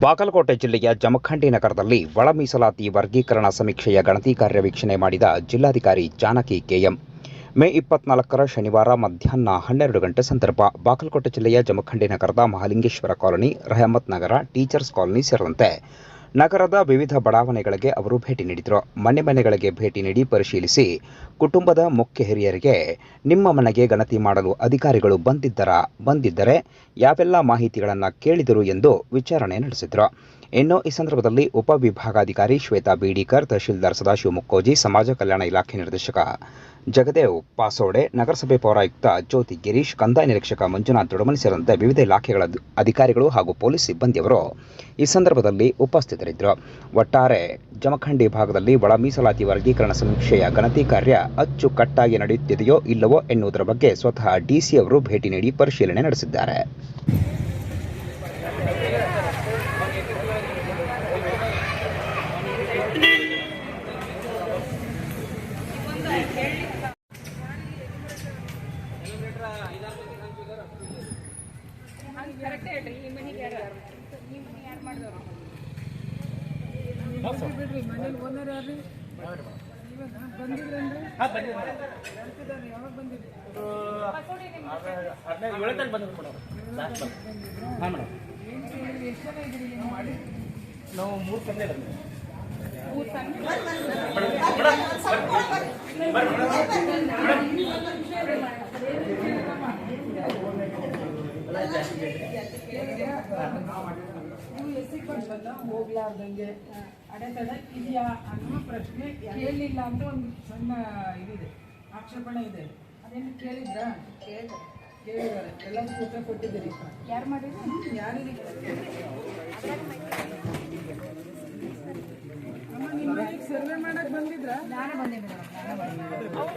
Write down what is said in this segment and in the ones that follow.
ಬಾಗಲಕೋಟೆ ಜಿಲ್ಲೆಯ ಜಮಖಂಡಿ ನಗರದಲ್ಲಿ ಒಳ ಮೀಸಲಾತಿ ವರ್ಗೀಕರಣ ಸಮೀಕ್ಷೆಯ ಗಣತಿ ಕಾರ್ಯ ವೀಕ್ಷಣೆ ಮಾಡಿದ ಜಿಲ್ಲಾಧಿಕಾರಿ ಜಾನಕಿ ಕೆಎಂ. ಮೇ ಇಪ್ಪತ್ನಾಲ್ಕರ ಶನಿವಾರ ಮಧ್ಯಾಹ್ನ ಹನ್ನೆರಡು ಗಂಟೆ ಸಂದರ್ಭ ಬಾಗಲಕೋಟೆ ಜಿಲ್ಲೆಯ ಜಮಖಂಡಿ ನಗರದ Mahalingeshwara colony, Rahmat Nagar, teachers colony ಸೇರಿದಂತೆ ನಗರದ ವಿವಿಧ ಬಡಾವಣೆಗಳಿಗೆ ಅವರು ಭೇಟಿ ನೀಡಿದರು. ಮನೆ ಮನೆಗಳಿಗೆ ಭೇಟಿ ನೀಡಿ ಪರಿಶೀಲಿಸಿ ಕುಟುಂಬದ ಮುಖ್ಯ ಹಿರಿಯರಿಗೆ ನಿಮ್ಮ ಮನೆಗೆ ಗಣತಿ ಮಾಡಲು ಅಧಿಕಾರಿಗಳು ಬಂದಿದ್ದರ ಬಂದಿದ್ದರೆ, ಯಾವೆಲ್ಲ ಮಾಹಿತಿಗಳನ್ನು ಕೇಳಿದರು ಎಂದು ವಿಚಾರಣೆ ನಡೆಸಿದರು. ಇನ್ನು ಈ ಸಂದರ್ಭದಲ್ಲಿ ಉಪವಿಭಾಗಾಧಿಕಾರಿ ಶ್ವೇತಾ ಬೀಡಿಕರ್, ತಹಶೀಲ್ದಾರ್ ಸದಾಶಿವ ಮುಕ್ಕೋಜಿ, ಸಮಾಜ ಕಲ್ಯಾಣ ಇಲಾಖೆ ನಿರ್ದೇಶಕ ಜಗದೇವ್ ಪಾಸೋಡೆ, ನಗರಸಭೆ ಪೌರಾಯುಕ್ತ ಜ್ಯೋತಿ ಗಿರೀಶ್, ಕಂದಾಯ ನಿರೀಕ್ಷಕ ಮಂಜುನಾಥ್ ದೊಡಮನಿ ಸೇರಿದಂತೆ ವಿವಿಧ ಇಲಾಖೆಗಳ ಅಧಿಕಾರಿಗಳು ಹಾಗೂ ಪೊಲೀಸ್ ಸಿಬ್ಬಂದಿಯವರು ಈ ಸಂದರ್ಭದಲ್ಲಿ ಉಪಸ್ಥಿತರಿದ್ದರು. ಒಟ್ಟಾರೆ ಜಮಖಂಡಿ ಭಾಗದಲ್ಲಿ ಒಳ ಮೀಸಲಾತಿ ವರ್ಗೀಕರಣ ಸಮೀಕ್ಷೆಯ ಗಣತಿ ಕಾರ್ಯ ಅಚ್ಚುಕಟ್ಟಾಗಿ ನಡೆಯುತ್ತಿದೆಯೋ ಇಲ್ಲವೋ ಎನ್ನುವುದರ ಬಗ್ಗೆ ಸ್ವತಃ ಡಿಸಿ ಅವರು ಭೇಟಿ ನೀಡಿ ಪರಿಶೀಲನೆ ನಡೆಸಿದ್ದಾರೆ ಕರೆಕ್ಟ್ ಹೇಳ್ರಿ ಈ ಮನೆಗೆ ಯಾರು ಈ ಮನೆ ಯಾರು ಮಾಡಿದವರು ಬಿಡ್ರಿ ಮನೇಲಿ ಓನರ್ ಯಾರ್ರಿ? ಯಾವಾಗ ಬಂದಿದ್ರಿ? ಮೇಡಮ್. ಹಾಂ ಮೇಡಮ್. ಏನು ಕೇಳಿದ್ರಿ ಎಷ್ಟು ಜನ ಇದ್ರಿ ನೀವು? ಮಾಡಿ ನಾವು ಮೂರು ತಂದೆ ಎಸ್ಸಿ ಕೊಡ್ಸಲ್ಲ ಹೋಗ್ಲಾರ್ದಂಗೆ. ಅಡೆತಡೆ ಇದೆಯಾ ಅನ್ನೋ ಪ್ರಶ್ನೆ ಕೇಳಲಿಲ್ಲ ಅಂತ ಒಂದು ಸಣ್ಣ ಇದಿದೆ ಆಕ್ಷೇಪಣೆ ಇದೆ. ಅದೇನು ಕೇಳಿದ್ರ? ಕೇಳಿದ್ದಾರೆ. ಎಲ್ಲರಿಗೂ ಉತ್ತರ ಕೊಟ್ಟಿದ್ದೀರಿ. ಯಾರು ಮಾಡಿದ್ರು ಯಾರಿಗೆ ಸರ್ವೆ ಮಾಡಕ್ಕೆ ಬಂದಿದ್ರ? ನಾನು ಬಂದೆ ಮೇಡಮ್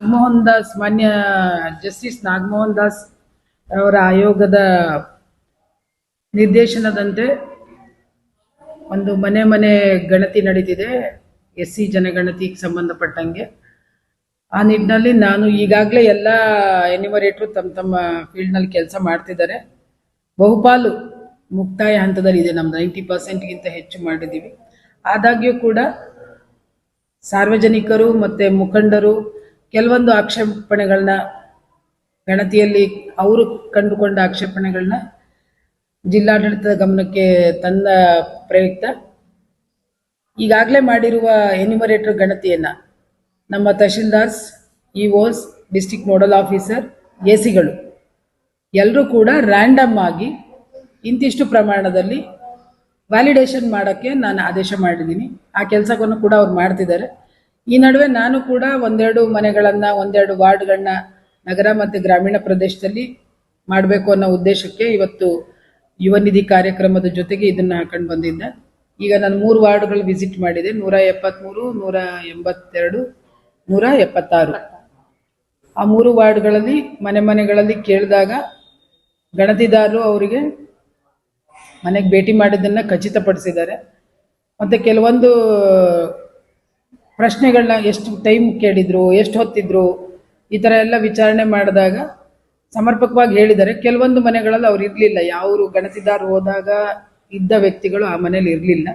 ನಾಗಮೋಹನ್ ದಾಸ್, ಮಾನ್ಯ ಜಸ್ಟಿಸ್ ನಾಗಮೋಹನ್ ದಾಸ್ ಅವರ ಆಯೋಗದ ನಿರ್ದೇಶನದಂತೆ ಒಂದು ಮನೆ ಮನೆ ಗಣತಿ ನಡೀತಿದೆ ಎಸ್ ಸಿ ಜನಗಣತಿಗೆ ಸಂಬಂಧಪಟ್ಟಂಗೆ. ಆ ನಿಟ್ಟಿನಲ್ಲಿ ನಾನು ಈಗಾಗಲೇ ಎಲ್ಲ ಎನಿಮರೇಟ್ರು ತಮ್ಮ ತಮ್ಮ ಫೀಲ್ಡ್ನಲ್ಲಿ ಕೆಲಸ ಮಾಡ್ತಿದ್ದಾರೆ. ಬಹುಪಾಲು ಮುಕ್ತಾಯ ಹಂತದಲ್ಲಿ ಇದೆ ನಮ್ದು, ನೈಂಟಿ ಪರ್ಸೆಂಟ್ಗಿಂತ ಹೆಚ್ಚು ಮಾಡಿದ್ದೀವಿ. ಆದಾಗ್ಯೂ ಕೂಡ ಸಾರ್ವಜನಿಕರು ಮತ್ತು ಮುಖಂಡರು ಕೆಲವೊಂದು ಆಕ್ಷೇಪಣೆಗಳನ್ನ ಗಣತಿಯಲ್ಲಿ ಅವರು ಕಂಡುಕೊಂಡ ಆಕ್ಷೇಪಣೆಗಳನ್ನ ಜಿಲ್ಲಾಡಳಿತದ ಗಮನಕ್ಕೆ ತಂದ ಪ್ರಯುಕ್ತ. ಈಗಾಗಲೇ ಮಾಡಿರುವ ಎನಿಮರೇಟರ್ ಗಣತಿಯನ್ನು ನಮ್ಮ tahsildars EOs district nodal officer A ಸಿಗಳು ಎಲ್ಲರೂ ಕೂಡ ರ್ಯಾಂಡಮ್ ಆಗಿ ಇಂತಿಷ್ಟು ಪ್ರಮಾಣದಲ್ಲಿ ವ್ಯಾಲಿಡೇಷನ್ ಮಾಡೋಕ್ಕೆ ನಾನು ಆದೇಶ ಮಾಡಿದ್ದೀನಿ. ಆ ಕೆಲಸವನ್ನು ಕೂಡ ಅವ್ರು ಮಾಡ್ತಿದ್ದಾರೆ. ಈ ನಡುವೆ ನಾನು ಕೂಡ ಒಂದೆರಡು ಮನೆಗಳನ್ನು, ಒಂದೆರಡು ವಾರ್ಡ್ಗಳನ್ನ ನಗರ ಮತ್ತು ಗ್ರಾಮೀಣ ಪ್ರದೇಶದಲ್ಲಿ ಮಾಡಬೇಕು ಅನ್ನೋ ಉದ್ದೇಶಕ್ಕೆ ಇವತ್ತು ಯುವ ನಿಧಿ ಕಾರ್ಯಕ್ರಮದ ಜೊತೆಗೆ ಇದನ್ನು ಹಾಕೊಂಡು ಬಂದಿದ್ದೆ. ಈಗ ನಾನು ಮೂರು ವಾರ್ಡ್ಗಳು ವಿಸಿಟ್ ಮಾಡಿದೆ. ನೂರ ಎಪ್ಪತ್ತ್ಮೂರು ನೂರ ಎಂಬತ್ತೆರಡು, ನೂರ ಎಪ್ಪತ್ತಾರು. ಆ ಮೂರು ವಾರ್ಡ್ಗಳಲ್ಲಿ ಮನೆ ಮನೆಗಳಲ್ಲಿ ಕೇಳಿದಾಗ ಗಣತಿದಾರರು ಅವರಿಗೆ ಮನೆಗೆ ಭೇಟಿ ಮಾಡಿದ್ದನ್ನು ಖಚಿತಪಡಿಸಿದ್ದಾರೆ. ಮತ್ತು ಕೆಲವೊಂದು ಪ್ರಶ್ನೆಗಳನ್ನ ಎಷ್ಟು ಟೈಮ್ ಕೇಳಿದ್ರು, ಎಷ್ಟು ಹೊತ್ತಿದ್ರು, ಈ ಥರ ಎಲ್ಲ ವಿಚಾರಣೆ ಮಾಡಿದಾಗ ಸಮರ್ಪಕವಾಗಿ ಹೇಳಿದ್ದಾರೆ. ಕೆಲವೊಂದು ಮನೆಗಳಲ್ಲಿ ಅವ್ರು ಇರಲಿಲ್ಲ. ಯಾವರು ಗಣತಿದಾರರು ಹೋದಾಗ ಇದ್ದ ವ್ಯಕ್ತಿಗಳು ಆ ಮನೇಲಿ ಇರಲಿಲ್ಲ.